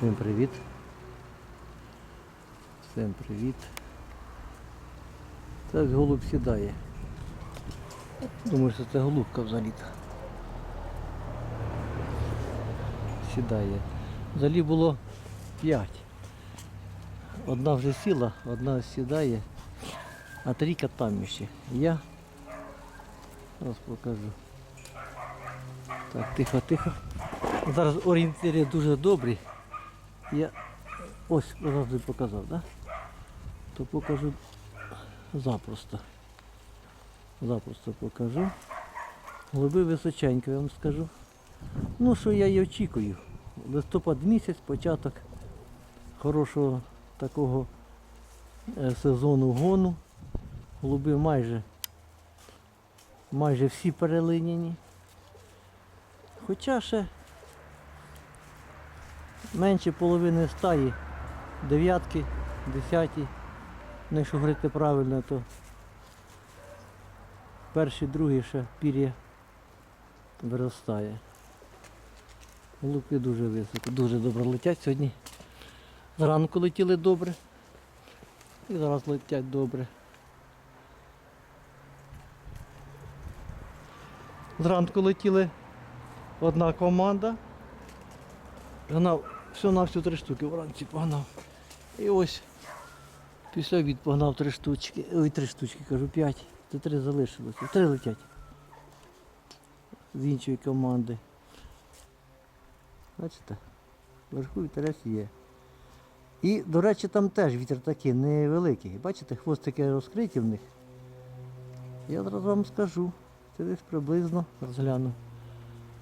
Всім привіт. Всім привіт. Так голуб сідає. Думаю, що це голубка взагалі-то. Сідає. Взагалі було 5. Одна вже сіла, одна сідає, а трійка там ще. Я зараз покажу. Так, тихо, тихо. Зараз орієнтири дуже добрі. Я ось завжди показав, да? То покажу запросто. Запросто покажу. Голуби височенько, я вам скажу. Ну, що я і очікую. Листопад місяць, початок хорошого такого е, сезону гону. Голуби майже, майже всі перелиняні. Хоча ще менше половини стаї, дев'ятки, десяті. Ну, якщо говорити правильно, то перші, другі ще пір'я виростає. Голубки дуже високо, дуже добре летять сьогодні. Зранку летіли добре. І зараз летять добре. Зранку летіли одна команда. Гнав все на всю три штуки вранці погнав. І ось після обід погнав три штучки. Ой, три штучки, кажу, п'ять. Це три залишилося. Три летять. З іншої команди. Бачите? Вверху вітерець є. І, до речі, там теж вітер такий невеликий. Бачите, хвостики розкриті в них. Я зараз вам скажу. Це десь приблизно розгляну.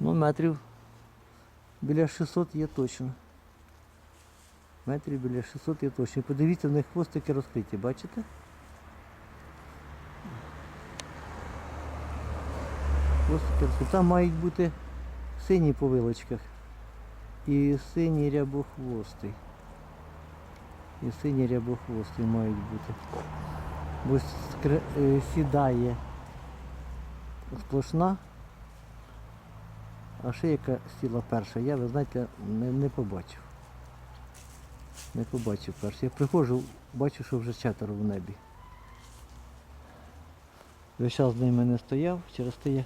Ну, метрів біля 600 є точно. Метрів біля 600 є точно. Подивіться, в них хвостики розкриті, бачите? Хвостики розкриті. Там мають бути сині по вилочках. І синій рябохвостий. І сині рябохвости мають бути. Бо е, сідає сплошна, а ще яка сіла перша, я, ви знаєте, не, не побачив. Не побачив перша. Я приходжу, бачу, що вже четверо в небі. Весь час з ними не стояв, через те я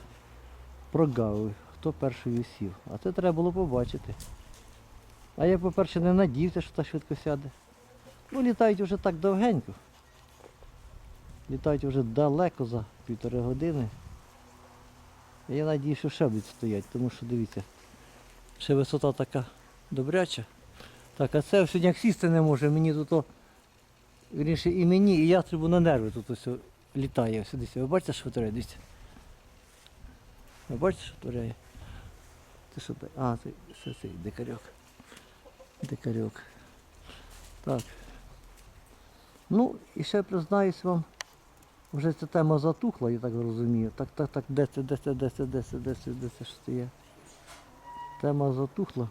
прогавив, хто перший сів. А це треба було побачити. А я, по-перше, не надіявся, що так швидко сяде. Ну, літають вже так довгенько. Літають вже далеко за півтори години. Я надію, що ще будуть стоять, тому що дивіться, ще висота така добряча. Так, а це сьогодні як сісти не може, мені тут, вірніше, і мені, і я ястребу на нерви тут ось літає. Ось, дивіться. Ви бачите, що витворяє? Дивіться. Ви бачите, що творяє? Це що так? А, це, це цей дикарьок. Дикарьок. Так. Ну, і ще признаюсь вам, вже ця тема затухла, я так розумію. Так, так, так, де це, де це, де це, де це, де це, де це що це є. Тема затухла.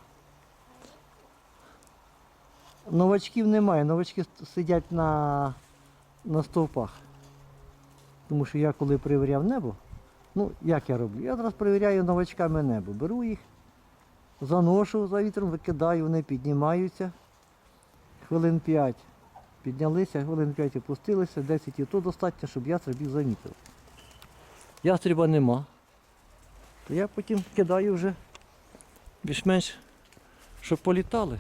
Новачків немає, новачки сидять на, на стовпах. Тому що я коли перевіряв небо, ну як я роблю? Я зараз перевіряю новачками небо. Беру їх, заношу за вітром, викидаю, вони піднімаються. Хвилин 5 піднялися, хвилин 5 опустилися, 10 і то достатньо, щоб ястребів замітив. Ястреба нема. То я потім кидаю вже більш-менш, щоб політали.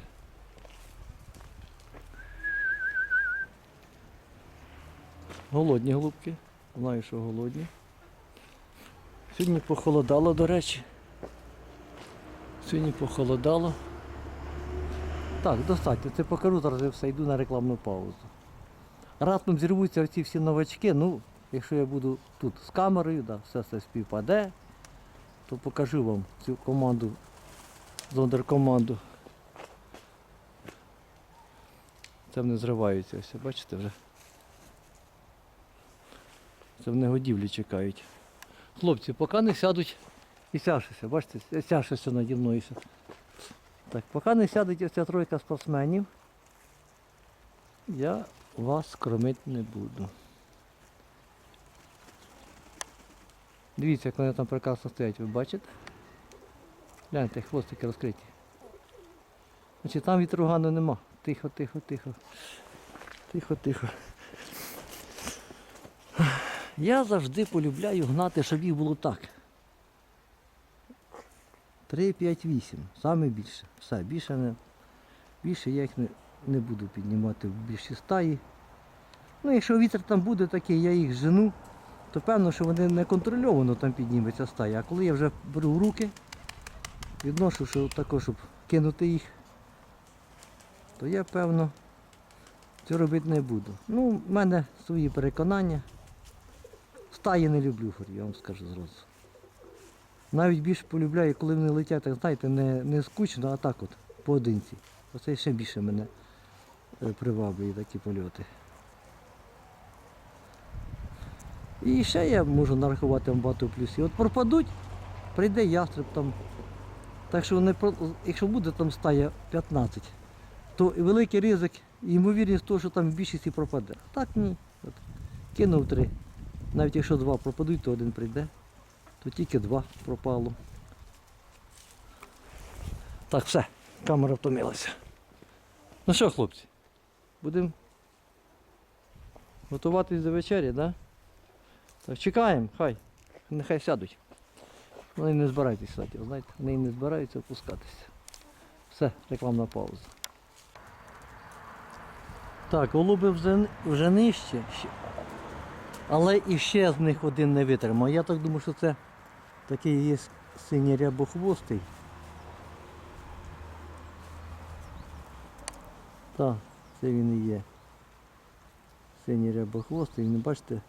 Голодні голубки. Знаю, що голодні. Сьогодні похолодало, до речі. Сьогодні похолодало. Так, достатньо. Це покажу, зараз я все йду на рекламну паузу. Раптом зірвуться оці всі новачки, ну, якщо я буду тут з камерою, да, все це співпаде, то покажу вам цю команду, зондеркоманду. Це вони зриваються, ось, бачите вже. Це в негодівлі чекають. Хлопці, поки не сядуть і сяшися, бачите, сяшися наді мною. Так, поки не сядуть оця тройка спортсменів, я вас кормити не буду. Дивіться, як вони там прекрасно стоять, ви бачите? Гляньте, хвостики розкриті. Значить, там вітругану нема. Тихо, тихо, тихо. Тихо, тихо. Я завжди полюбляю гнати, щоб їх було так. 3, 5, 8. Саме більше. Все, більше не. Більше я їх не, не буду піднімати в більші стаї. Ну, якщо вітер там буде такий, я їх жену, то певно, що вони не контрольовано там підніметься стая. А коли я вже беру руки, відношу, що також, щоб кинути їх, то я певно цього робити не буду. Ну, в мене свої переконання. Стаї не люблю, я вам скажу зразу. Навіть більше полюбляю, коли вони летять, так знаєте, не, не скучно, а так от, поодинці. Оце ще більше мене е, приваблює такі польоти. І ще я можу нарахувати багато плюсів. От пропадуть, прийде ястреб там. Так що не якщо буде там стая 15, то великий ризик, ймовірність того, що там більшість і пропаде. Так ні. От. Кинув три. Навіть якщо два пропадуть, то один прийде. То тільки два пропало. Так, все, камера втомилася. Ну що, хлопці, будемо готуватись до вечері? Да? Так, чекаємо, хай. Нехай сядуть. Вони не збираються сідати, ви знаєте, вони не збираються опускатися. Все, рекламна пауза. Так, голуби вже, вже нижче, але і ще з них один не витримав. Я так думаю, що це такий є синій рябохвостий. Так, це він і є. Синій рябохвостий, він, бачите,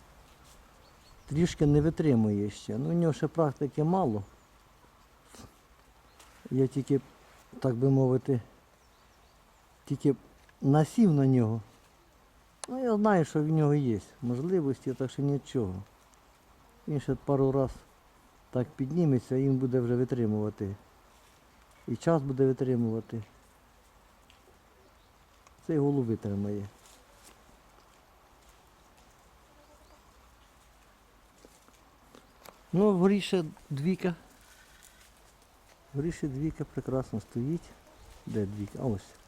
трішки не витримує ще. Ну, у нього ще практики мало. Я тільки, так би мовити, тільки насів на нього. Ну, я знаю, що в нього є можливості, так що нічого. Він ще пару раз так підніметься він буде вже витримувати. І час буде витримувати. Цей голуб витримає. Ну, двійка. Вгорі ще двійка прекрасно стоїть. Де двійка? А ось.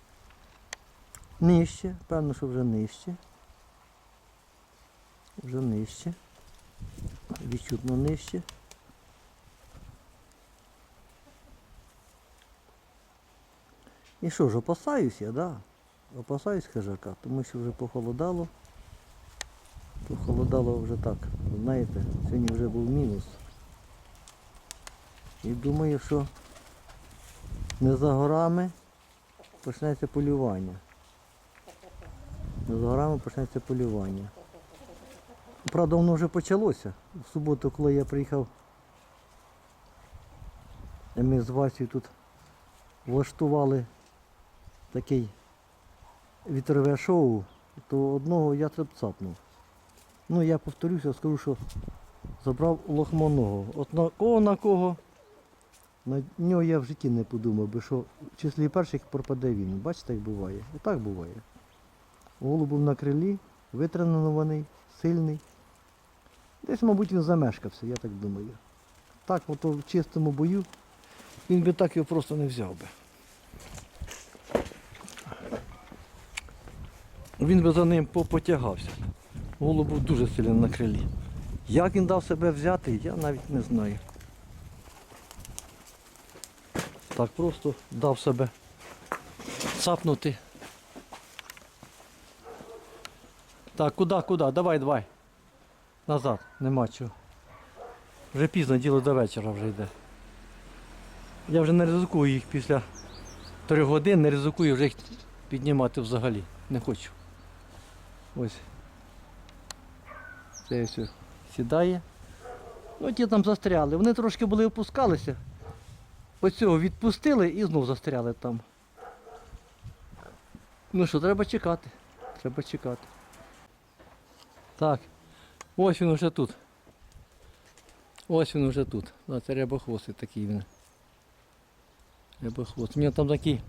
Нижче, певно, що вже нижче. Вже нижче. Відчутно нижче. І що ж, опасаюсь я, да? Опасаюсь хижака, тому що вже похолодало. Похолодало вже так. Знаєте, сьогодні вже був мінус. І думаю, що не за горами почнеться полювання. Не за горами почнеться полювання. Правда, воно вже почалося. В суботу, коли я приїхав, ми з Васею тут влаштували такий вітрове шоу, то одного я цапнув. Ну я повторюся, скажу, що забрав лохманого. От на кого на кого, на нього я в житті не подумав би, що в числі перших пропаде він. Бачите, як буває. Отак буває. Голуб був на крилі, витренований, сильний. Десь, мабуть, він замешкався, я так думаю. Так, от в чистому бою він би так його просто не взяв би. Він би за ним попотягався. Голуб був дуже сильно на крилі. Як він дав себе взяти, я навіть не знаю. Так просто дав себе цапнути. Так, куди, куди? Давай, давай. Назад, нема чого. Вже пізно діло до вечора вже йде. Я вже не ризикую їх після трьох годин, не ризикую вже їх піднімати взагалі. Не хочу. Ось. Це все сідає. Ну ті там застряли. Вони трошки були опускалися. Оцього відпустили і знов застряли там. Ну що, треба чекати. Треба чекати. Так. Ось він вже тут. Ось він вже тут. Це рябохвостий такий він. Рябохвост. У нього там такі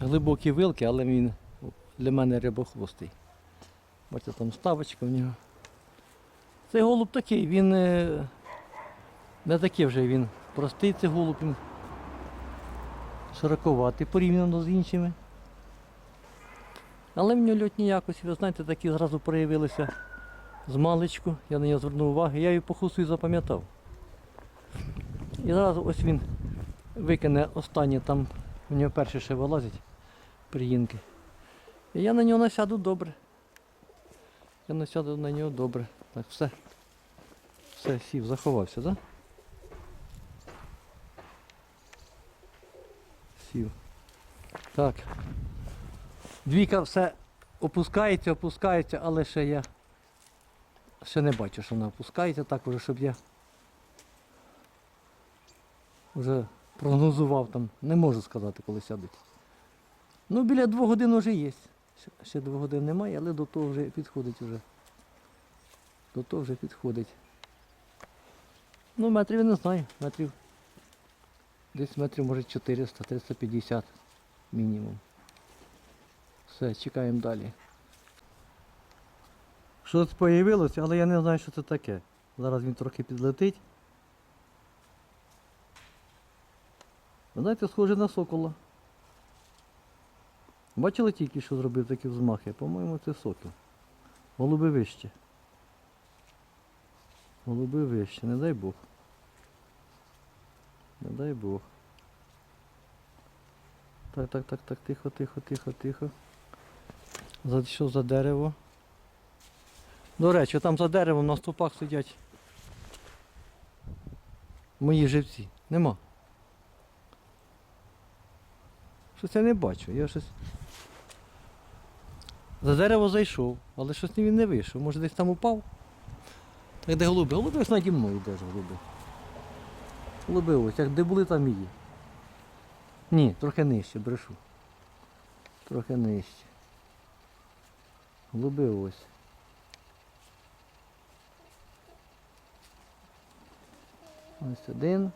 глибокі вилки, але він для мене рябохвостий. Бачите, там ставочка в нього. Цей голуб такий, він е, не такий вже він простий цей голуб. Він широковатий порівняно з іншими. Але в нього льотні якості, ви знаєте, такі зразу проявилися з маличку. Я на нього звернув увагу, я її по хусу і запам'ятав. І зараз ось він викине останнє там, у нього перші ще вилазять приїнки. І я на нього насяду добре. Я насяду на нього добре. Так, все. Все, сів, заховався, так? Сів. Так. Двійка все опускається, опускається, але ще я ще не бачу, що вона опускається, так уже, щоб я вже прогнозував там. Не можу сказати, коли сядуть. Ну, біля двох годин вже є. Ще- двох годин немає, але до того вже підходить вже. До того вже підходить. Ну, метрів я не знаю, метрів. Десь метрів може 400-350 мінімум. Все, чекаємо далі. Щось появилося, але я не знаю, що це таке. Зараз він трохи підлетить. Знаєте, схоже на сокола. Бачили тільки, що зробив такі взмахи? По-моєму, це сокіл. Голуби вище. Голуби вище, не дай Бог. Не дай Бог. Так, так, так, так, тихо, тихо, тихо, тихо. За що за дерево? До речі, там за деревом на стовпах сидять мої живці. Нема. Щось я не бачу. Я щось. За дерево зайшов, але щось він не вийшов. Може десь там упав? Так де голуби? Голуби ось наді мною йдеш голуби. Голуби ось, як де були, там і є. Ні, трохи нижче, брешу. Трохи нижче. Голуби ось. Ось один.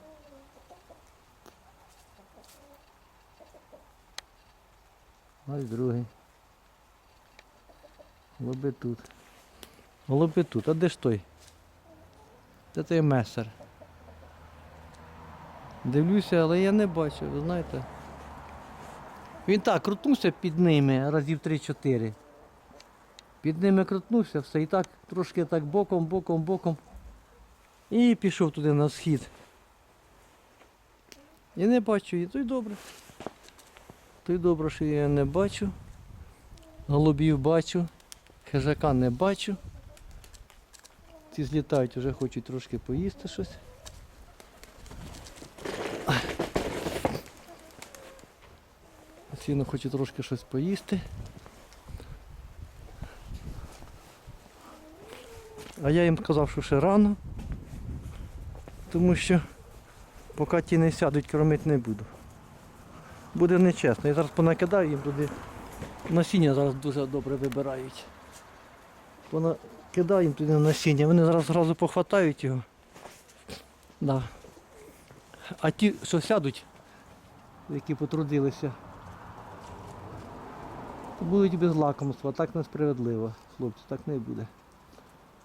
Ось другий. Голуби тут. Голуби тут. А де ж той? Де той месер? Дивлюся, але я не бачу, ви знаєте. Він так крутнувся під ними разів 3-4. Під ними крутнувся, все і так трошки так боком, боком, боком. І пішов туди на схід. І не бачу її, то й добре. То й добре, що я не бачу. Голубів бачу, хижака не бачу. Ці злітають, вже хочуть трошки поїсти щось. Сіно хоче трошки щось поїсти. А я їм сказав, що ще рано, тому що поки ті не сядуть, кормити не буду. Буде нечесно. Я зараз понакидаю їм туди. Насіння зараз дуже добре вибирають. Понакидаю їм туди насіння, вони зараз одразу похватають його. Да. А ті, що сядуть, які потрудилися, то будуть без лакомства, так несправедливо, хлопці, так не буде.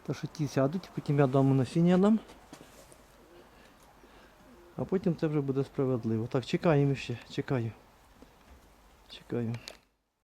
То що ті сядуть, потім я дам насіння дам. А потім це вже буде справедливо. Так, чекаємо ще, чекаю. Чекаю.